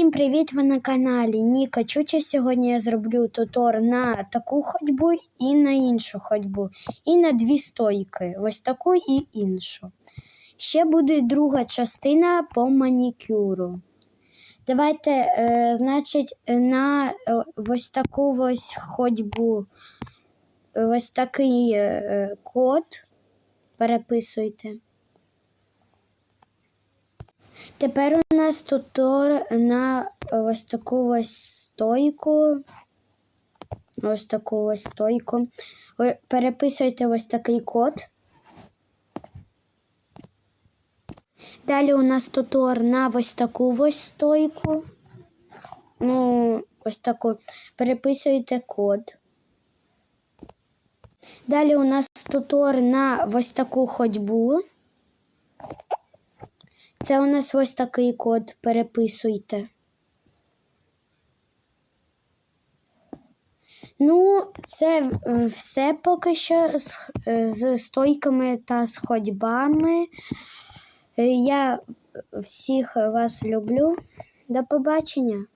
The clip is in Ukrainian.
Всім привіт! Ви на каналі Ніка Чуча. Сьогодні я зроблю тутор на таку ходьбу і на іншу ходьбу. І на дві стойки. Ось таку і іншу. Ще буде друга частина по манікюру. Давайте, е, значить, на е, ось таку ось ходьбу, ось такий е, код переписуйте. Тепер у нас тутор на ось таку ось стойку. Ось таку ось стойку. Ви переписуєте ось такий код. Далі у нас тутор на ось таку ось стойку. Ну, ось таку. Переписуєте код. Далі у нас тутор на ось таку ходьбу. Це у нас ось такий код. Переписуйте. Ну, це е, все поки що з, е, з стойками та з ходьбами. Е, Я всіх вас люблю. До побачення.